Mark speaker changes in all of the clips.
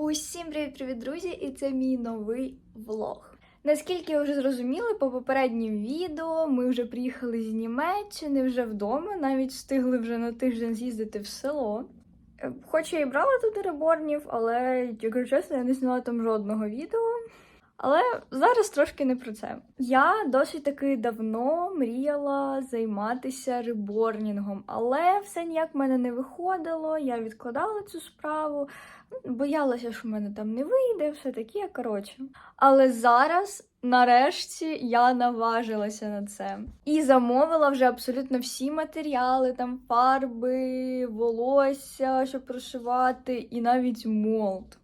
Speaker 1: Усім привіт-привіт, друзі! І це мій новий влог. Наскільки ви вже зрозуміли, по попереднім відео ми вже приїхали з Німеччини, вже вдома, навіть встигли вже на тиждень з'їздити в село. Е, Хоч я і брала туди реборнів, але, якщо чесно, я не зняла там жодного відео. Але зараз трошки не про це. Я досить таки давно мріяла займатися реборнінгом, але все ніяк в мене не виходило. Я відкладала цю справу, боялася, що в мене там не вийде, все таке, коротше. Але зараз, нарешті, я наважилася на це і замовила вже абсолютно всі матеріали, там фарби, волосся, щоб прошивати, і навіть молд.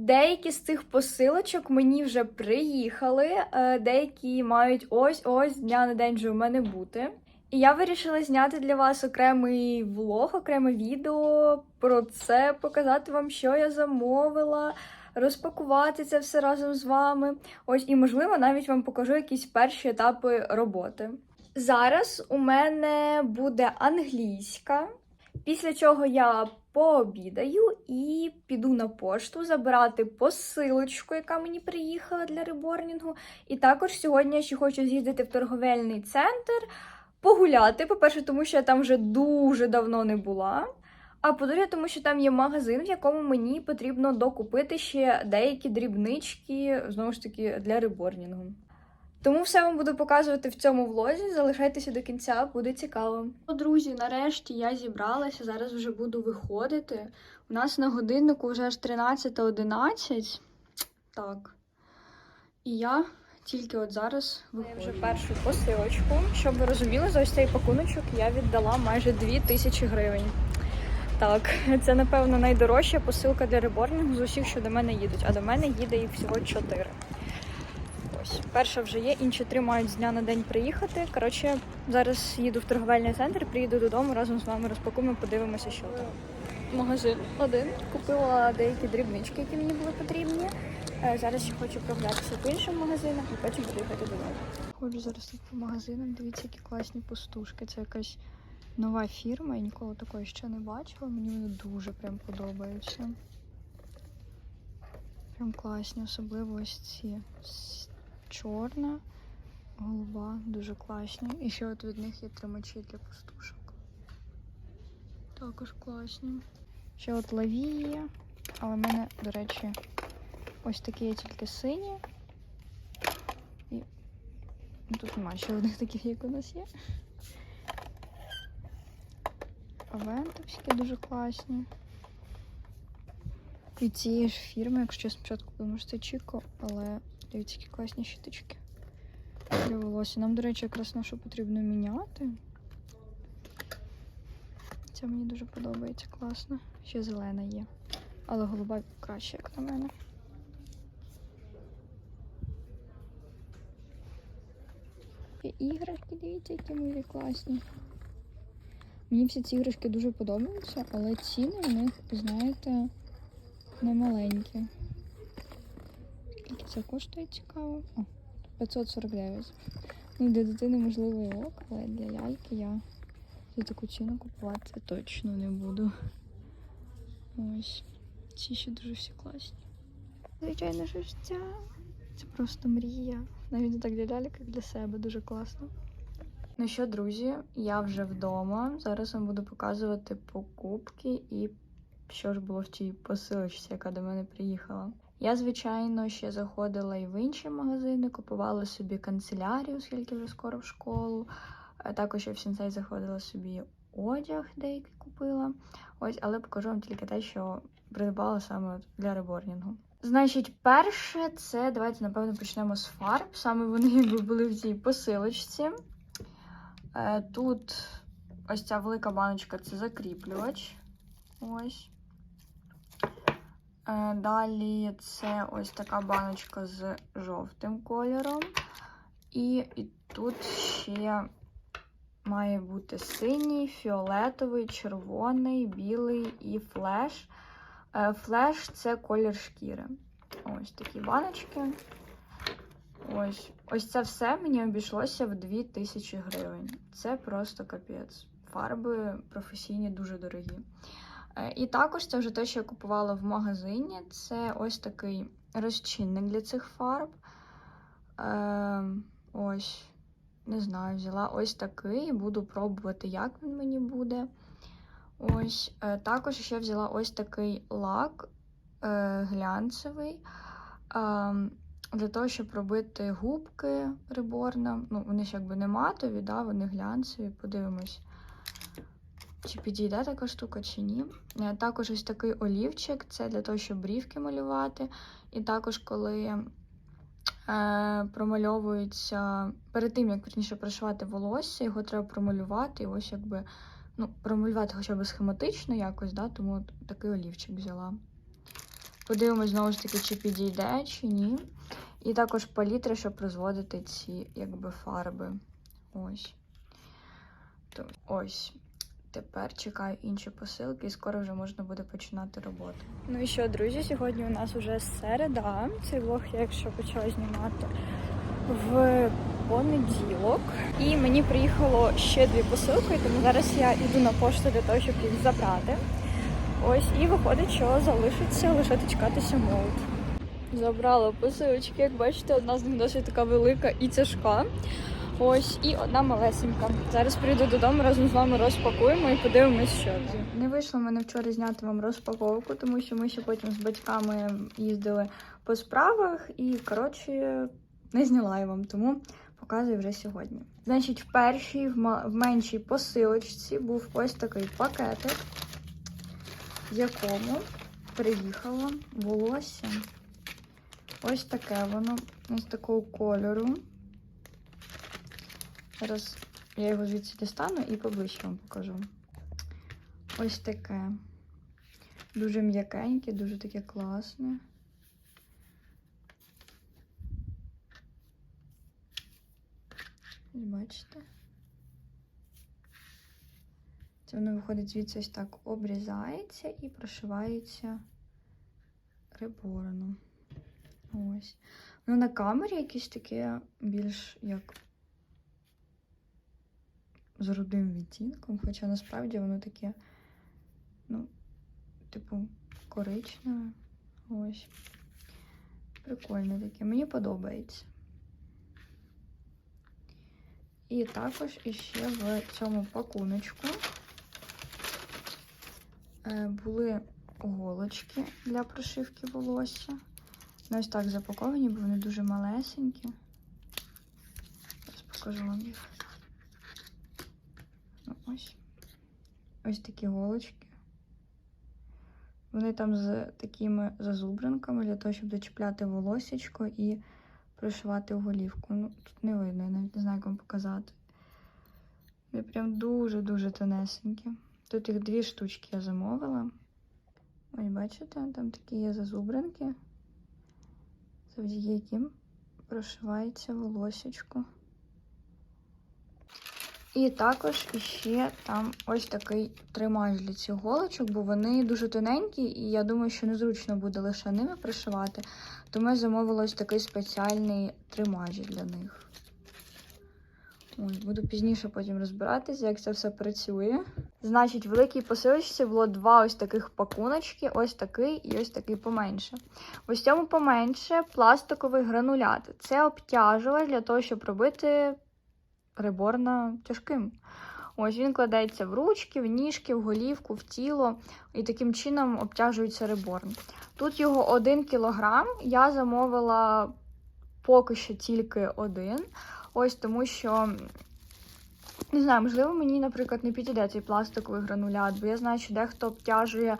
Speaker 1: Деякі з цих посилочок мені вже приїхали, е, деякі мають ось-ось дня на день вже в мене бути. І я вирішила зняти для вас окремий влог, окреме відео про це, показати вам, що я замовила, розпакувати це все разом з вами. Ось, і, можливо, навіть вам покажу якісь перші етапи роботи. Зараз у мене буде англійська, після чого я пообідаю і піду на пошту забирати посилочку, яка мені приїхала для реборнінгу. І також сьогодні я ще хочу з'їздити в торговельний центр, погуляти. По-перше, тому що я там вже дуже давно не була. А по-друге, тому що там є магазин, в якому мені потрібно докупити ще деякі дрібнички, знову ж таки, для реборнінгу. Тому все вам буду показувати в цьому влозі. Залишайтеся до кінця, буде цікаво. О, друзі, нарешті я зібралася. Зараз вже буду виходити. У нас на годиннику вже аж 13.11. Так. І я тільки от зараз виходжу. Я вже першу посилочку. Щоб ви розуміли, за ось цей пакуночок я віддала майже 2 тисячі гривень. Так, це напевно найдорожча посилка для реборнінгу з усіх, що до мене їдуть. А до мене їде їх всього 4. Ось, перша вже є, інші три мають з дня на день приїхати. Коротше, зараз їду в торговельний центр, приїду додому, разом з вами розпакуємо, подивимося, що там. Магазин один. Купила деякі дрібнички, які мені були потрібні. Е, Зараз ще хочу прогулятися по іншим магазинах і потім буду їхати додому. Ходжу зараз тут по магазинам, дивіться, які класні пустушки. Це якась нова фірма, я ніколи такої ще не бачила. Мені вони дуже прям подобаються. Прям класні, особливо ось ці чорна, голуба, дуже класні. І ще от від них є тримачі для пустушок. Також класні. Ще от лавії, але в мене, до речі, ось такі є тільки сині. І тут немає ще одних таких, як у нас є. Авентовські дуже класні. Від цієї ж фірми, якщо спочатку думаю, що це Чіко, але дивіться, які класні щіточки для волосся. Нам, до речі, якраз нашу потрібно міняти. Це мені дуже подобається, класно. Ще зелена є. Але голуба краще, як на мене. І іграшки, дивіться, які милі класні. Мені всі ці іграшки дуже подобаються, але ціни в них, знаєте, не маленькі. Скільки це коштує цікаво? О, 549. Ну, для дитини можливо і ок, але для ляльки я за таку ціну купувати точно не буду. Ось. Ці ще дуже всі класні. Звичайно, що ця. Це просто мрія. Навіть не так для ляльок, як для себе. Дуже класно. Ну що, друзі, я вже вдома. Зараз вам буду показувати покупки і що ж було в тій посилочці, яка до мене приїхала. Я, звичайно, ще заходила і в інші магазини, купувала собі канцелярію, оскільки вже скоро в школу. Е, Також я в сінцей заходила собі одяг, деякий купила. Ось, але покажу вам тільки те, що придбала саме для реборнінгу. Значить, перше, це давайте, напевно, почнемо з фарб. Саме вони якби були в цій посилочці. Е, Тут ось ця велика баночка це закріплювач. Ось. Е, Далі це ось така баночка з жовтим кольором. І, і тут ще має бути синій, фіолетовий, червоний, білий і флеш. Е, Флеш це колір шкіри. Ось такі баночки. Ось, ось це все мені обійшлося в 2000 гривень. Це просто капець. Фарби професійні дуже дорогі. Е, І також це вже те, що я купувала в магазині. Це ось такий розчинник для цих фарб. Е, ось, не знаю, взяла ось такий. Буду пробувати, як він мені буде. Ось, е, також ще взяла ось такий лак е, глянцевий. Е, для того, щоб робити губки реборна. Ну, вони ж якби не матові, да, вони глянцеві. Подивимось, чи підійде така штука, чи ні. Е, Також ось такий олівчик, це для того, щоб брівки малювати. І також, коли е, промальовується, перед тим, як верніше прошивати волосся, його треба промалювати. І ось якби ну, промалювати хоча б схематично якось, да, тому такий олівчик взяла. Подивимось знову ж таки, чи підійде, чи ні. І також палітри, щоб розводити ці якби фарби. Ось. То, ось. Тепер чекаю інші посилки, і скоро вже можна буде починати роботу. Ну і що, друзі, сьогодні у нас вже середа. Цей влог я якщо почала знімати в понеділок. І мені приїхало ще дві посилки, тому зараз я йду на пошту для того, щоб їх забрати. Ось, і виходить, що залишиться лише дочекатися молот. Забрала посилочки, як бачите, одна з них досить така велика і тяжка. Ось, і одна малесенька. Зараз прийду додому, разом з вами розпакуємо і подивимось, що це. Не вийшло мене вчора зняти вам розпаковку, тому що ми ще потім з батьками їздили по справах і, коротше, не зняла я вам, тому показую вже сьогодні. Значить, в першій, в, меншій посилочці був ось такий пакетик, в якому приїхало волосся. Ось таке воно, ось такого кольору. Зараз я його звідси дістану і поближче вам покажу. Ось таке. Дуже м'якеньке, дуже таке класне. Бачите? Це воно виходить звідси ось так обрізається і прошивається ребороном. Ось. Ну, на камері якесь таке більш як з рудим відтінком, хоча насправді воно таке, ну, типу, коричневе. Ось. Прикольне таке. Мені подобається. І також іще в цьому пакуночку е, були голочки для прошивки волосся. Ну, ось так запаковані, бо вони дуже малесенькі. Зараз покажу вам їх. Ось. Ось такі голочки. Вони там з такими зазубринками для того, щоб дочіпляти волосечко і пришивати в голівку. Ну, тут не видно, я навіть не знаю, як вам показати. Вони прям дуже-дуже тонесенькі. Тут їх дві штучки я замовила. Ось бачите, там такі є зазубринки, завдяки яким прошивається волосечко. І також іще там ось такий тримач для цих голочок, бо вони дуже тоненькі, і я думаю, що незручно буде лише ними пришивати. Тому я замовила ось такий спеціальний тримач для них. Ось, буду пізніше потім розбиратися, як це все працює. Значить, в великій посилочці було два ось таких пакуночки, ось такий і ось такий поменше. Ось цьому поменше пластиковий гранулят. Це обтяжувач для того, щоб робити реборна тяжким. Ось він кладеться в ручки, в ніжки, в голівку, в тіло і таким чином обтяжується реборн. Тут його 1 кг. Я замовила поки що тільки один. Ось тому що, не знаю, можливо, мені, наприклад, не підійде цей пластиковий гранулят, бо я знаю, що дехто обтяжує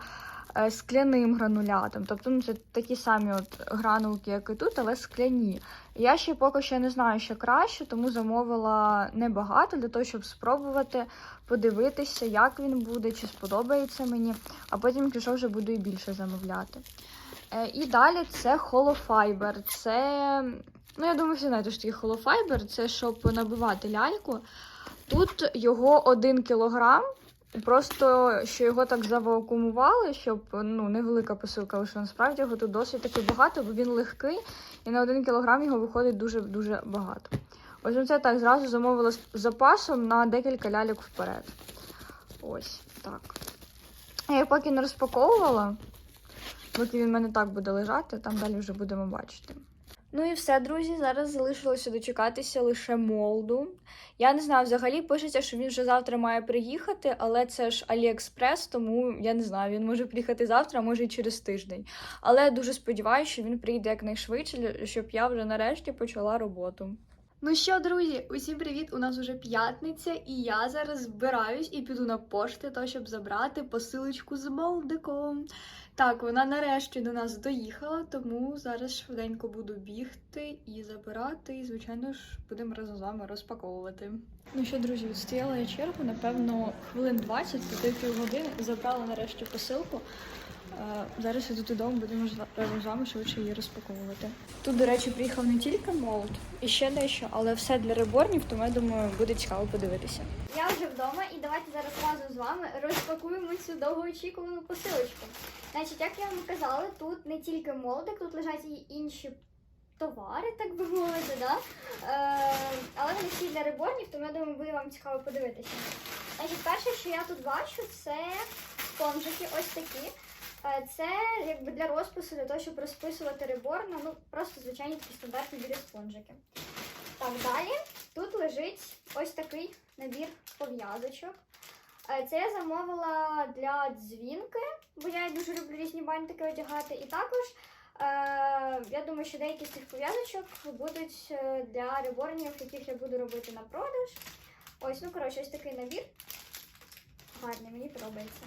Speaker 1: скляним гранулятом. Тобто ну, це такі самі от гранулки, як і тут, але скляні. Я ще поки що не знаю, що краще, тому замовила небагато для того, щоб спробувати подивитися, як він буде, чи сподобається мені, а потім, якщо вже буду і більше замовляти. Е, І далі це холофайбер. Це, ну я думаю, всі знаєте, що таке холофайбер, це щоб набивати ляльку. Тут його 1 кілограм. Просто що його так завакуумували, щоб ну невелика посилка вийшла. Насправді його тут досить таки багато, бо він легкий, і на 1 кілограм його виходить дуже дуже багато. Ось це так зразу замовила з запасом на декілька ляльок вперед. Ось так. Я поки не розпаковувала, поки він в мене так буде лежати, там далі вже будемо бачити. Ну і все, друзі. Зараз залишилося дочекатися лише молду. Я не знаю, взагалі пишеться, що він вже завтра має приїхати, але це ж Аліекспрес, тому я не знаю, він може приїхати завтра, а може і через тиждень. Але я дуже сподіваюся, що він прийде якнайшвидше, щоб я вже нарешті почала роботу. Ну що, друзі, усім привіт! У нас уже п'ятниця, і я зараз збираюсь і піду на пошти, то щоб забрати посилочку з молдиком. Так, вона нарешті до нас доїхала, тому зараз швиденько буду бігти і забирати. І, звичайно ж, будемо разом з вами розпаковувати. Ну що, друзі, відстояла я чергу, напевно, хвилин 20, піти півгодини, забрала нарешті посилку. Зараз іду додому, будемо разом з вами швидше її розпаковувати. Тут, до речі, приїхав не тільки молд, і ще дещо, але все для реборнів, тому я думаю, буде цікаво подивитися. Я вже вдома і давайте зараз разом з вами розпакуємо цю довгоочікувану посилочку. Значить, як я вам казала, тут не тільки молдик, тут лежать і інші товари, так би мовити, да? Е, але вони всі для реборнів, тому я думаю, буде вам цікаво подивитися. Значить, перше, що я тут бачу, це спонжики ось такі. Це якби для розпису, для того, щоб розписувати реборна, ну просто звичайні такі стандартні білі спонжики. Так, далі тут лежить ось такий набір пов'язочок. Це я замовила для дзвінки, бо я дуже люблю різні бантики одягати. І також е, я думаю, що деякі з цих пов'язочок будуть е, для реборнів, яких я буду робити на продаж. Ось, ну коротше, ось такий набір. Гарний, мені подобається.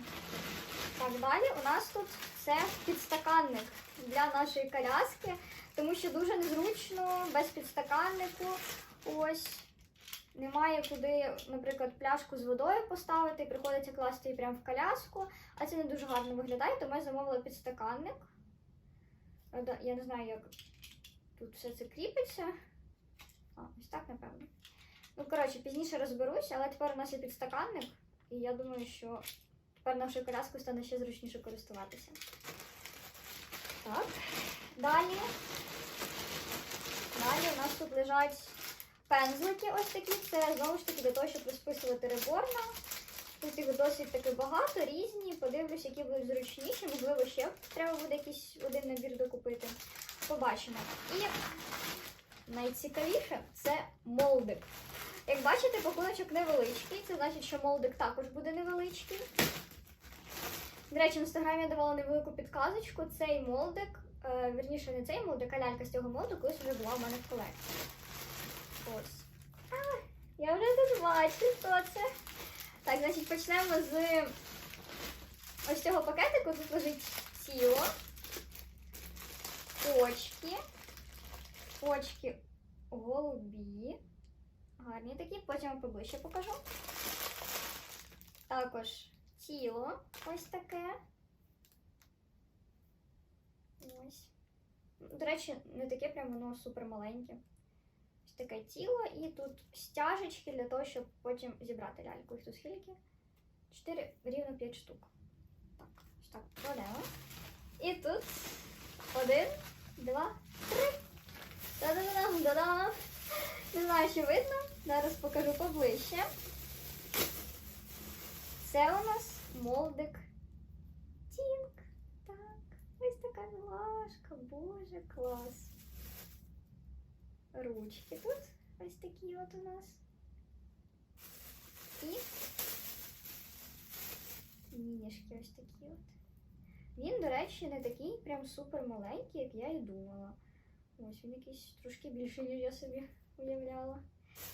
Speaker 1: Так, далі у нас тут це підстаканник для нашої коляски, тому що дуже незручно без підстаканнику. Ось немає куди, наприклад, пляшку з водою поставити, приходиться класти її прямо в коляску, а це не дуже гарно виглядає, тому я замовила підстаканник. Я не знаю, як тут все це кріпиться. А, ось так, напевно. Ну, коротше, пізніше розберуся, але тепер у нас є підстаканник, і я думаю, що тепер нашою коляскою стане ще зручніше користуватися. Так. Далі. Далі у нас тут лежать пензлики ось такі. Це знову ж таки для того, щоб розписувати реборна. Тут їх досить таки багато, різні. Подивлюсь, які будуть зручніші. Можливо, ще треба буде якийсь один набір докупити. Побачимо. І найцікавіше це молдик. Як бачите, пакуночок невеличкий. Це значить, що молдик також буде невеличкий. До речі, в інстаграмі я давала невелику підказочку. Цей молдик, е, вірніше, не цей молдик, а лялька з цього молду колись вже була в мене в колекції. Ось. А, я вже тут бачу, хто це. Так, значить, почнемо з ось цього пакетику. Тут лежить тіло, очки, очки голубі. Гарні такі, потім поближче покажу. Також тіло ось таке. Ось. До речі, не таке прям воно супер маленьке. Ось таке тіло і тут стяжечки для того, щоб потім зібрати ляльку. Їх тут скільки? 4, рівно 5 штук. Так, ось так кладемо. І тут один, два, три. Та-да-дам, да-дам. Не знаю, чи видно. Зараз покажу поближче. Це у нас молдик Тінк. Так, ось така милашка, боже, клас. Ручки тут ось такі от у нас. І мінішки ось такі от. Він, до речі, не такий прям супер маленький, як я і думала. Ось він якийсь трошки більший, ніж я собі уявляла.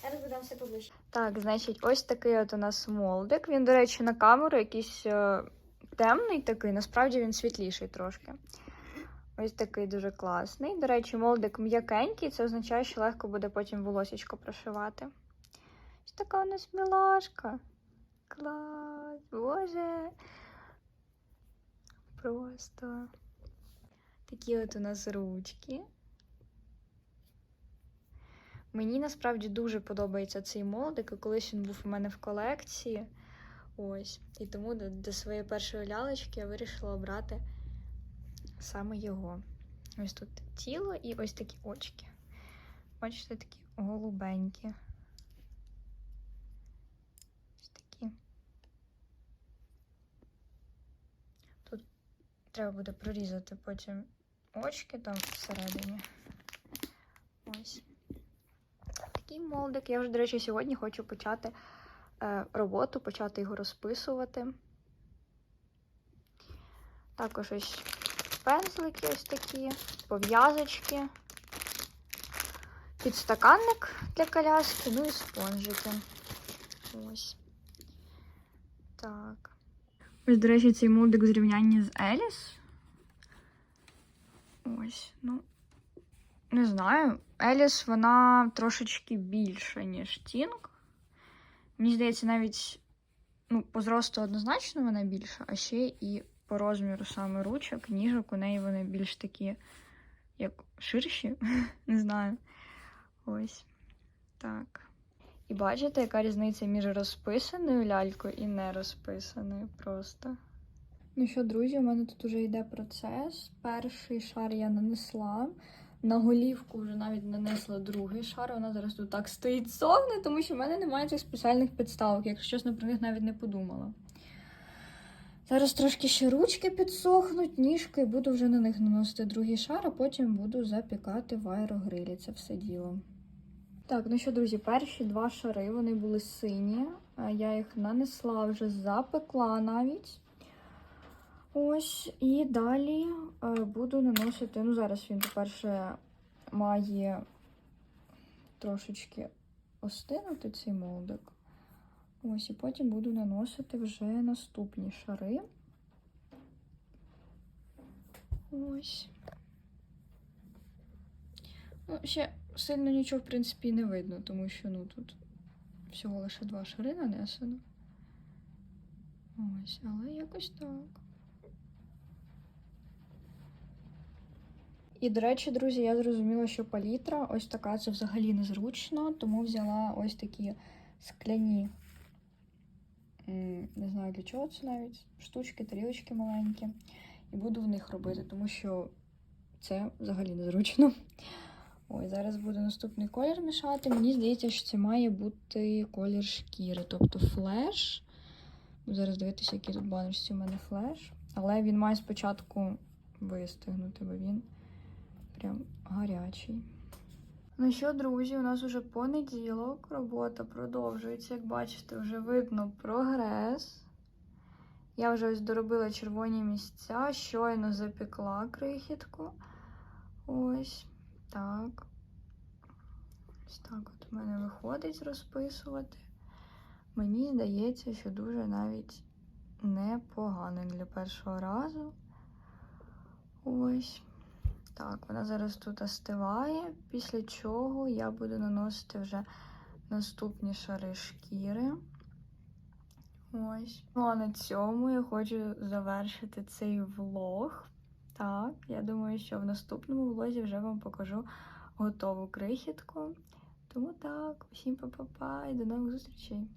Speaker 1: Зараз будемо все поближче. Так, значить, ось такий от у нас молдик. Він, до речі, на камеру якийсь е, темний такий, насправді він світліший трошки. Ось такий дуже класний. До речі, молдик м'якенький, це означає, що легко буде потім волосечко прошивати. Ось така у нас мілашка. Клас, боже. Просто такі от у нас ручки. Мені насправді дуже подобається цей молдик, і колись він був у мене в колекції. Ось. І тому до, до своєї першої лялечки я вирішила обрати саме його. Ось тут тіло і ось такі очки. Бачите, такі голубенькі. Ось такі. Тут треба буде прорізати потім очки там всередині. Такий молдик. Я вже, до речі, сьогодні хочу почати е, роботу, почати його розписувати. Також ось пензлики ось такі, пов'язочки, підстаканник для коляски, ну і спонжики. Ось. Так. Ось, до речі, цей молдик в зрівнянні з Еліс. Ось, ну. Не знаю. Еліс вона трошечки більша, ніж Тінг. Мені здається, навіть ну, по зросту однозначно вона більша, а ще і по розміру саме ручок, ніжок у неї вони більш такі, як ширші. Не знаю. Ось. Так. І бачите, яка різниця між розписаною лялькою і не розписаною просто. Ну що, друзі, у мене тут вже йде процес. Перший шар я нанесла. На голівку вже навіть нанесла другий шар. Вона зараз тут так стоїть совне, тому що в мене немає цих спеціальних підставок. Якщо чесно, про них навіть не подумала. Зараз трошки ще ручки підсохнуть, ніжки, буду вже на них наносити другий шар, а потім буду запікати в аерогрилі це все діло. Так, ну що, друзі, перші два шари вони були сині. Я їх нанесла вже запекла навіть. Ось, і далі е, буду наносити. Ну, зараз він, по-перше, має трошечки остинути цей молдик. Ось, і потім буду наносити вже наступні шари. Ось. Ну, ще сильно нічого, в принципі, не видно, тому що ну, тут всього лише два шари нанесено. Ось, але якось так. І, до речі, друзі, я зрозуміла, що палітра ось така це взагалі незручно, тому взяла ось такі скляні, не знаю для чого це навіть, штучки, тарілочки маленькі. І буду в них робити, тому що це взагалі незручно. Ой, зараз буду наступний колір мішати. Мені здається, що це має бути колір шкіри, тобто флеш. Буду Зараз дивитися, який тут баночці у мене флеш. Але він має спочатку вистигнути, бо він прям гарячий. Ну що, друзі, у нас вже понеділок, робота продовжується. Як бачите, вже видно прогрес. Я вже ось доробила червоні місця, щойно запекла крихітку. Ось так. Ось так от у мене виходить розписувати. Мені здається, що дуже навіть непогано для першого разу. Ось. Так, вона зараз тут остиває, після чого я буду наносити вже наступні шари шкіри. Ось. Ну а на цьому я хочу завершити цей влог. Так, я думаю, що в наступному влозі вже вам покажу готову крихітку. Тому так, усім па-па-па і до нових зустрічей!